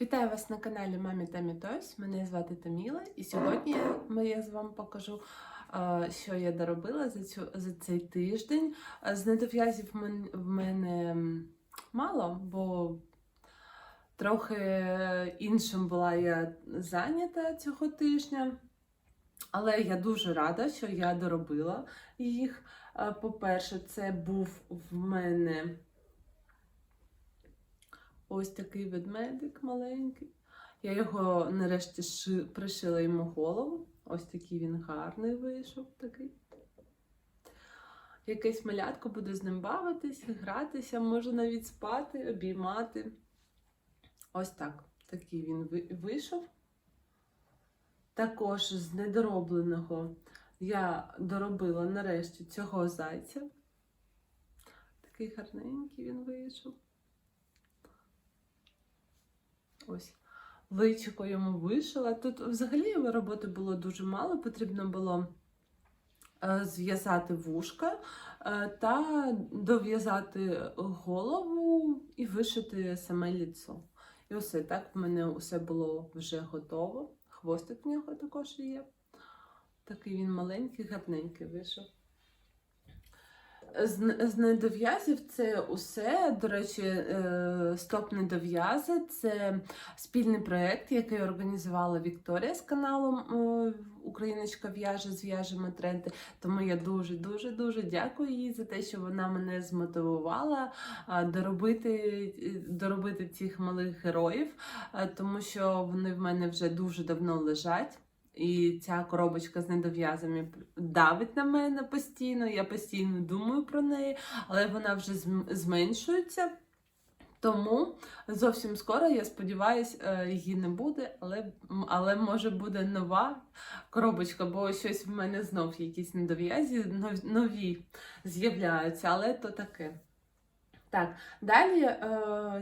Вітаю вас на каналі Мамі та Мітось. Мене звати Таміла, і сьогодні я- з вами покажу, що я доробила за, цю, за цей тиждень. З недов'язів в мене мало, бо трохи іншим була я зайнята цього тижня. Але я дуже рада, що я доробила їх. По-перше, це був в мене ось такий ведмедик маленький. Я його нарешті ши... пришила йому голову. Ось такий він гарний вийшов такий. Якесь малятко буде з ним бавитись, гратися, може навіть спати, обіймати. Ось так. Такий він вийшов. Також з недоробленого я доробила нарешті цього зайця. Такий гарненький він вийшов. Ось личико йому вишила. Тут взагалі роботи було дуже мало, потрібно було е, зв'язати вушка е, та дов'язати голову і вишити саме ліцо. І усе так в мене усе було вже готово. Хвостик в нього також є. Такий він маленький, гарненький вийшов. З, недов'язів це усе. До речі, е, стоп недов'язи це спільний проєкт, який організувала Вікторія з каналом е, Україночка в'яже, зв'яжемо тренди. Тому я дуже, дуже, дякую їй за те, що вона мене змотивувала доробити, доробити цих малих героїв, тому що вони в мене вже дуже давно лежать. І ця коробочка з недов'язами давить на мене постійно. Я постійно думаю про неї, але вона вже зменшується. Тому зовсім скоро, я сподіваюся, її не буде, але, але може буде нова коробочка, бо щось в мене знов якісь недов'язі нові з'являються, але то таке. Так, далі е,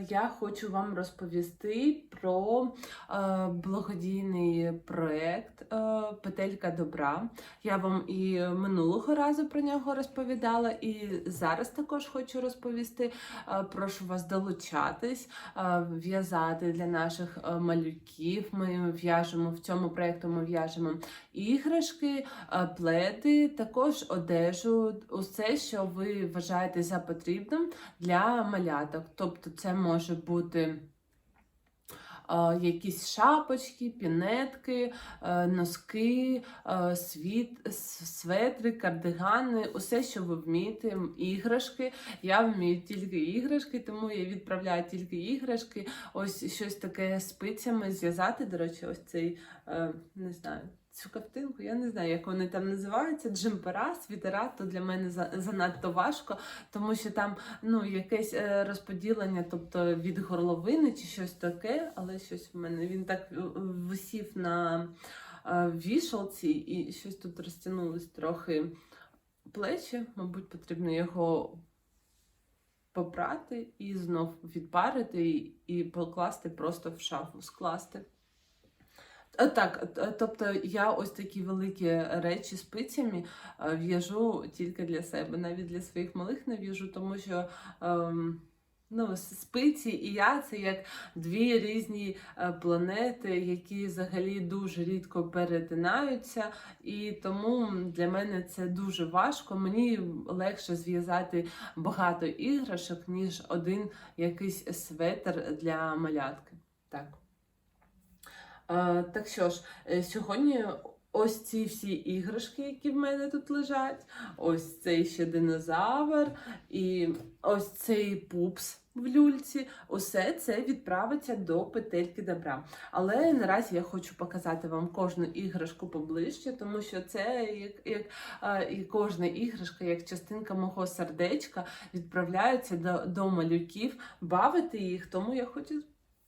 я хочу вам розповісти про е, благодійний проєкт е, Петелька добра. Я вам і минулого разу про нього розповідала, і зараз також хочу розповісти. Е, прошу вас долучатись, е, в'язати для наших е, малюків. Ми в'яжемо в цьому проєкту. Ми в'яжемо іграшки, е, пледи, також одежу, усе, що ви вважаєте за потрібним для маляток. Тобто, це може бути. е, Якісь шапочки, пінетки, е, носки, е, світ, светри, кардигани, усе, що ви вмієте, іграшки. Я вмію тільки іграшки, тому я відправляю тільки іграшки. Ось щось таке спицями зв'язати. До речі, ось цей не знаю. Цю картинку, я не знаю, як вони там називаються, джемпера, світера, то для мене занадто важко, тому що там ну, якесь е, розподілення, тобто від горловини чи щось таке, але щось в мене він так е, висів на е, вішалці і щось тут розтягнулось трохи плечі. Мабуть, потрібно його попрати і знов відпарити і, і покласти просто в шафу, скласти. Е, Так, тобто я ось такі великі речі спицями е, в'яжу тільки для себе, навіть для своїх малих не в'яжу, тому що ем, ну, спиці і я це як дві різні е, планети, які взагалі дуже рідко перетинаються, і тому для мене це дуже важко. Мені легше зв'язати багато іграшок, ніж один якийсь светр для малятки. Так. Е, так що ж, е, сьогодні ось ці всі іграшки, які в мене тут лежать, ось цей ще динозавр, і ось цей пупс в люльці, усе це відправиться до петельки добра. Але наразі я хочу показати вам кожну іграшку поближче, тому що це як, як е, і кожна іграшка, як частинка мого сердечка, відправляється до, до малюків, бавити їх, тому я хочу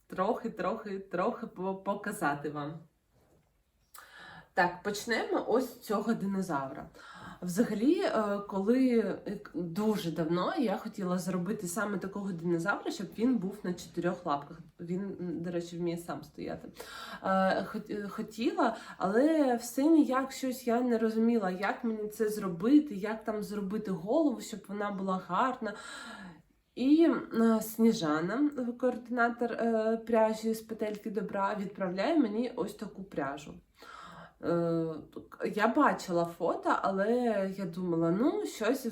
трохи, трохи, показати вам. Так, почнемо ось з цього динозавра. Взагалі, е, коли е, дуже давно я хотіла зробити саме такого динозавра, щоб він був на чотирьох лапках. Він, до речі, вміє сам стояти. Е, Хотіла, але все ніяк щось я не розуміла, як мені це зробити, як там зробити голову, щоб вона була гарна. І е, Сніжана, координатор е, пряжі з петельки добра, відправляє мені ось таку пряжу. Е, Я бачила фото, але я думала, ну, щось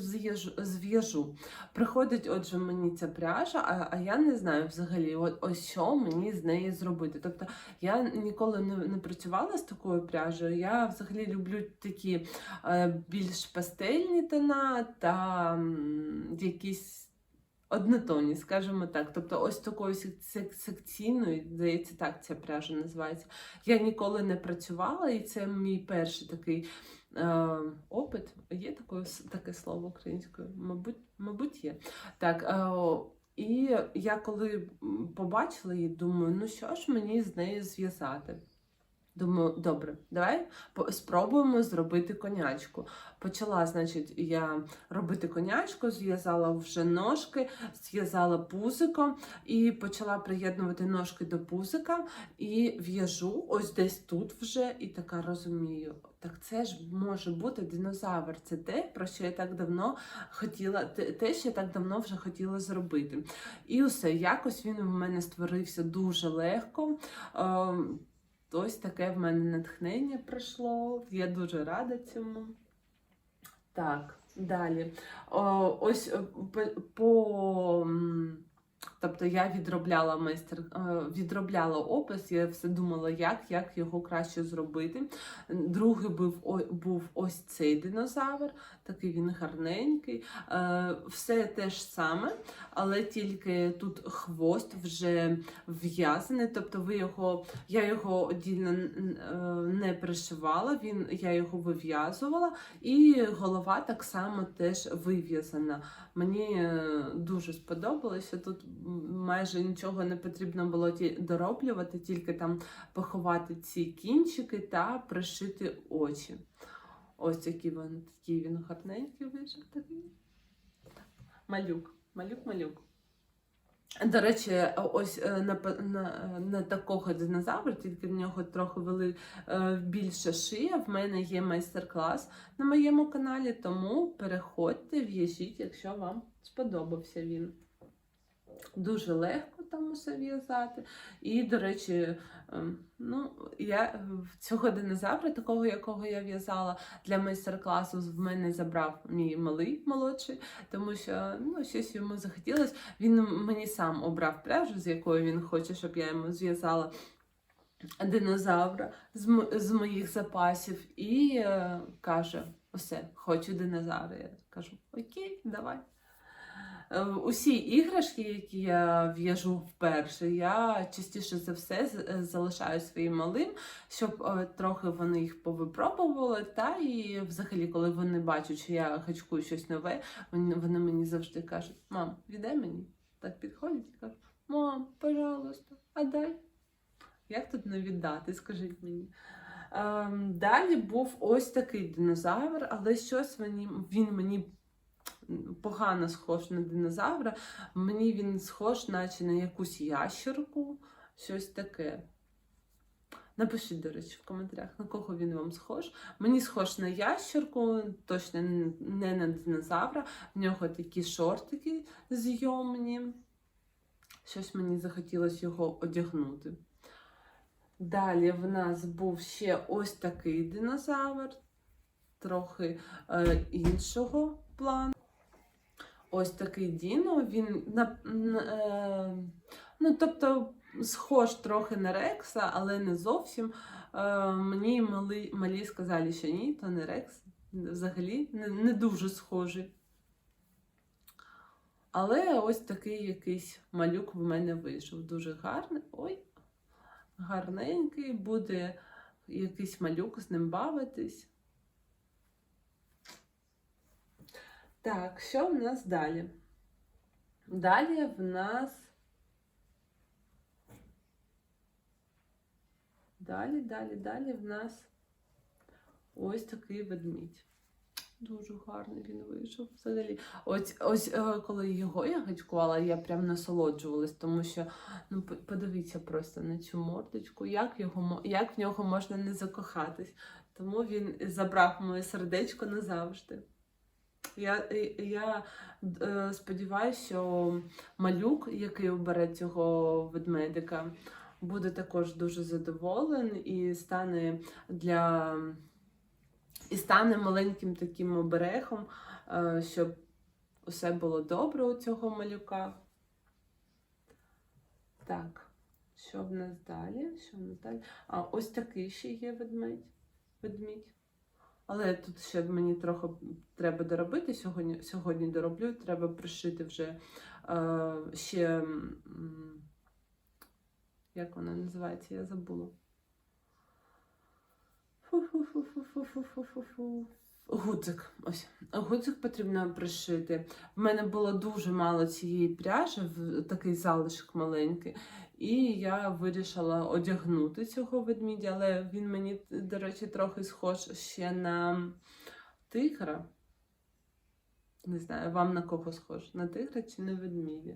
зв'яжу. Приходить, отже, мені ця пряжа, а, а я не знаю взагалі, от, ось що мені з неї зробити. Тобто я ніколи не, не працювала з такою пряжею. Я взагалі люблю такі е, більш пастельні тона та якісь. Однотонні, скажімо так. Тобто ось такою сек- сек- секційною, здається, так ця пряжа називається. Я ніколи не працювала, і це мій перший такий е, опит. Є таке, таке слово українською? Мабуть, мабуть, є. Так, е, і я коли побачила її, думаю, ну що ж мені з нею зв'язати? Думаю, добре, давай спробуємо зробити конячку. Почала, значить, я робити конячку, зв'язала вже ножки, зв'язала пузико і почала приєднувати ножки до пузика і в'яжу ось десь тут вже, і така розумію. Так це ж може бути динозавр. Це те, про що я так давно хотіла, те, що я так давно вже хотіла зробити. І усе, якось він в мене створився дуже легко. Ем, Ось таке в мене натхнення пройшло. Я дуже рада цьому. Так, далі. Ось е, по, по тобто я відробляла майстер, е, відробляла опис, я все думала, як, як його краще зробити. Другий був, був ось цей динозавр, такий він гарненький. Е, Все те ж саме, але тільки тут хвост вже в'язаний, тобто ви його, я його одільно е, не пришивала, він, я його вив'язувала, і голова так само теж вив'язана. Мені дуже сподобалося. Тут майже нічого не потрібно було дороблювати, тільки там поховати ці кінчики та пришити очі. Ось який він, такий він гарненький вийшов такий. Малюк, малюк, малюк. До речі, ось е, на, на, е, на такого динозавра, тільки в нього трохи вели, е, більше шия. В мене є майстер-клас на моєму каналі, тому переходьте, в'яжіть, якщо вам сподобався він. Дуже легко там усе в'язати. І, до речі, ем, ну, я цього динозавра, такого, якого я в'язала для майстер-класу, в мене забрав мій малий молодший, тому що ну, щось йому захотілося. Він мені сам обрав пряжу, з якою він хоче, щоб я йому зв'язала динозавра з, з моїх запасів, і е, каже: Усе, хочу динозавра. Я кажу, окей, давай. Е, Усі іграшки, які я в'яжу вперше, я частіше за все е, залишаю своїм малим, щоб е, трохи вони їх повипробували. Та і взагалі, коли вони бачать, що я хачкую щось нове, вони, мені завжди кажуть: мам, віддай мені. Так підходять і кажуть, мам, пожалуйста, а дай. Як тут не віддати, скажіть мені. Ем, далі був ось такий динозавр, але щось мені, він мені погано схож на динозавра. Мені він схож, наче на якусь ящерку, щось таке. Напишіть, до речі, в коментарях, на кого він вам схож. Мені схож на ящерку, точно не на динозавра. В нього такі шортики зйомні. Щось мені захотілося його одягнути. Далі в нас був ще ось такий динозавр, трохи е, іншого плану. Ось такий Діно, він на, на, е, ну, тобто, схож трохи на Рекса, але не зовсім. Е, мені малі, малі сказали, що ні, то не Рекс. Взагалі не, не дуже схожий. Але ось такий якийсь малюк в мене вийшов. Дуже гарний. Ой, гарненький, буде якийсь малюк з ним бавитись. Так, що в нас далі? Далі в нас. Далі, далі, далі в нас ось такий ведмідь. Дуже гарний він вийшов взагалі. Ось, ось е, коли його я гачкувала, я прям насолоджувалась, тому що ну, подивіться просто на цю мордочку, як, його, як в нього можна не закохатись. Тому він забрав моє сердечко назавжди. Я, я е, сподіваюся, що малюк, який обере цього ведмедика, буде також дуже задоволений і стане для і стане маленьким таким оберегом, е, щоб усе було добре у цього малюка. Так, що в нас далі? Що в нас далі? А ось такий ще є ведмедь. Ведмідь. Але тут ще мені трохи треба доробити. Сьогодні, сьогодні дороблю, треба пришити вже е, ще. Як вона називається? Я забула. Фу-фу-фу-фу-фу-фу-фу-фу. Гудзик. Ось. Гудзик потрібно пришити. В мене було дуже мало цієї пряжі, такий залишок маленький. І я вирішила одягнути цього ведмідя, але він мені, до речі, трохи схож ще на тигра. Не знаю, вам на кого схож? На тигра чи на ведмідя?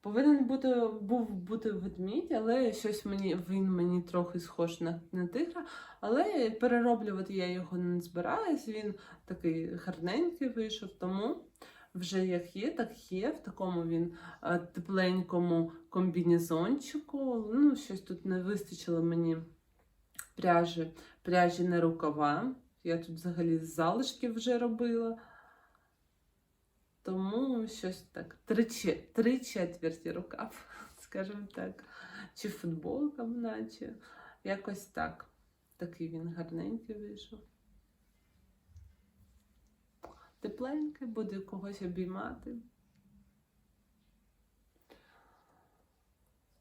Повинен бути, був бути ведмідь, але щось мені, він мені трохи схож на, на тигра. Але перероблювати я його не збираюсь. Він такий гарненький вийшов, тому вже як є, так є. В такому він е, тепленькому комбінезончику. Ну, щось тут не вистачило мені пряжі, пряжі на рукава. Я тут взагалі з залишків вже робила. Тому щось так, три четверті рукав, скажімо так. Чи футболка, наче. Якось так. Такий він гарненький вийшов. Тепленький, буде когось обіймати.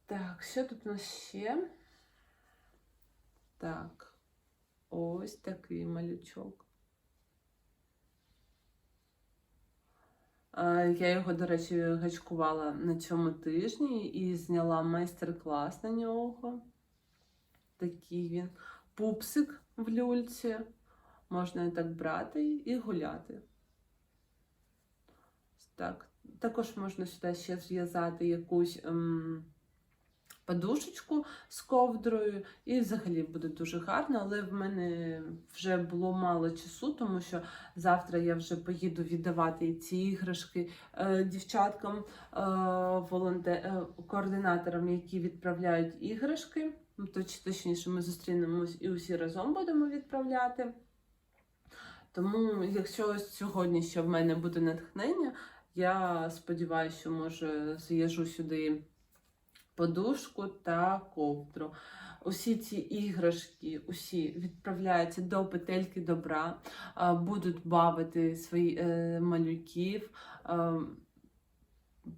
Так, що тут у нас ще? Так, ось такий малючок. Я його, до речі, гачкувала на цьому тижні і зняла майстер-клас на нього. Такий він пупсик в люльці. Можна так брати і гуляти. Так. Також можна сюди ще зв'язати якусь ем, подушечку з ковдрою, і взагалі буде дуже гарно, але в мене вже було мало часу, тому що завтра я вже поїду віддавати ці іграшки е, дівчаткам, е, волонте... е, координаторам, які відправляють іграшки. Ну, Точ, точніше, ми зустрінемось і усі разом будемо відправляти. Тому, якщо сьогодні ще в мене буде натхнення, я сподіваюся, що може зв'яжу сюди подушку та ковдру. Усі ці іграшки усі відправляються до петельки добра, будуть бавити свої е, малюків. Е,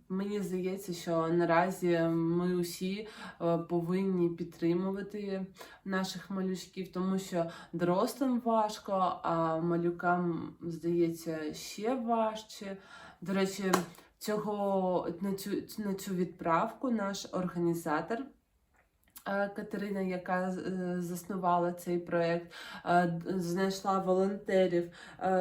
Мені здається, що наразі ми усі е, повинні підтримувати наших малючків, тому що дорослим важко, а малюкам, здається, ще важче. До речі, цього на цю, на цю відправку наш організатор. Катерина, яка е, заснувала цей проект, е, знайшла волонтерів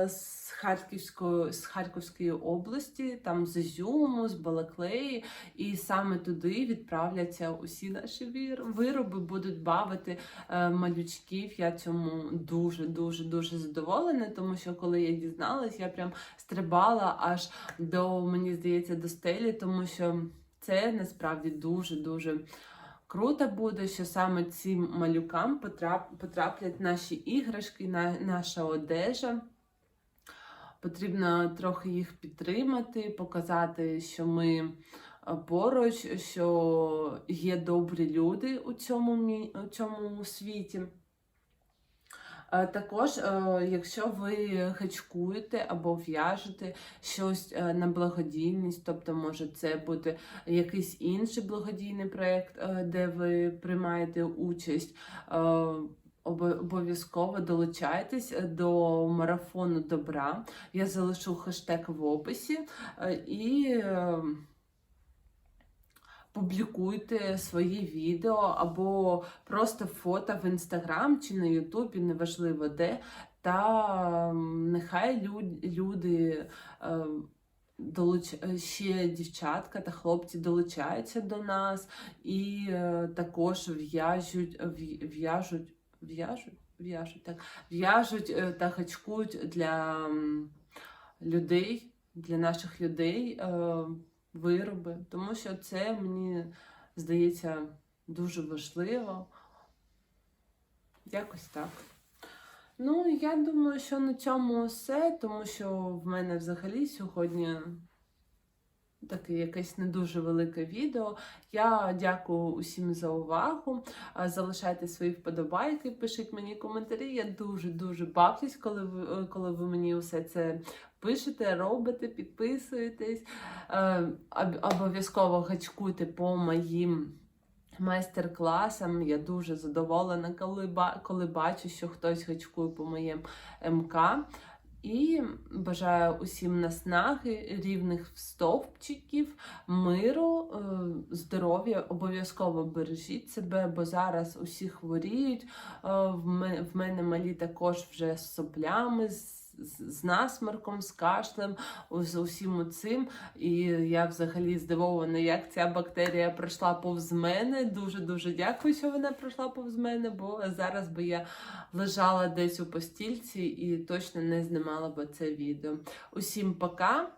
з Харківської, з Харківської області, там з Ізюму, з Балаклеї, і саме туди відправляться усі наші вироби, будуть бавити е, малючків. Я цьому дуже дуже дуже задоволена, тому що коли я дізналась, я прям стрибала аж до мені здається до стелі, тому що це насправді дуже дуже. Круто буде, що саме цим малюкам потрап, потраплять наші іграшки, на, наша одежа. Потрібно трохи їх підтримати, показати, що ми е, поруч, що є добрі люди у цьому, у цьому світі. Е, Також, е, якщо ви гачкуєте або в'яжете щось е, на благодійність, тобто може це бути якийсь інший благодійний проєкт, де ви приймаєте участь, обов'язково долучайтесь до марафону добра. Я залишу хештег в описі і. Е, Публікуйте свої відео або просто фото в інстаграм чи на Ютубі, неважливо де. Та нехай люди, долуч... е, ще дівчатка та хлопці долучаються до нас і е, також в'яжуть, в'яжуть, в'яжуть, в'яжуть, так, в'яжуть е, та гачкують для людей, для наших людей е, вироби, тому що це мені здається дуже важливо. Якось так. Ну, я думаю, що на цьому все, тому що в мене взагалі сьогодні таке якесь не дуже велике відео. Я дякую усім за увагу. Залишайте свої вподобайки, пишіть мені коментарі. Я дуже-дуже бавлюсь, коли ви, коли ви мені усе це пишете, робите, підписуєтесь. Е, Обов'язково гачкуйте по моїм майстер-класам. Я дуже задоволена, коли, коли бачу, що хтось гачкує по моєму МК. І бажаю усім наснаги, рівних стовпчиків, миру, е, здоров'я. Обов'язково бережіть себе, бо зараз усі хворіють. Е, В мене малі також вже з соплями, з, з- насмерком, з кашлем, з усім цим. І я взагалі здивована, як ця бактерія пройшла повз мене. Дуже дуже дякую, що вона пройшла повз мене, бо зараз би я лежала десь у постільці і точно не знімала би це відео. Усім пока!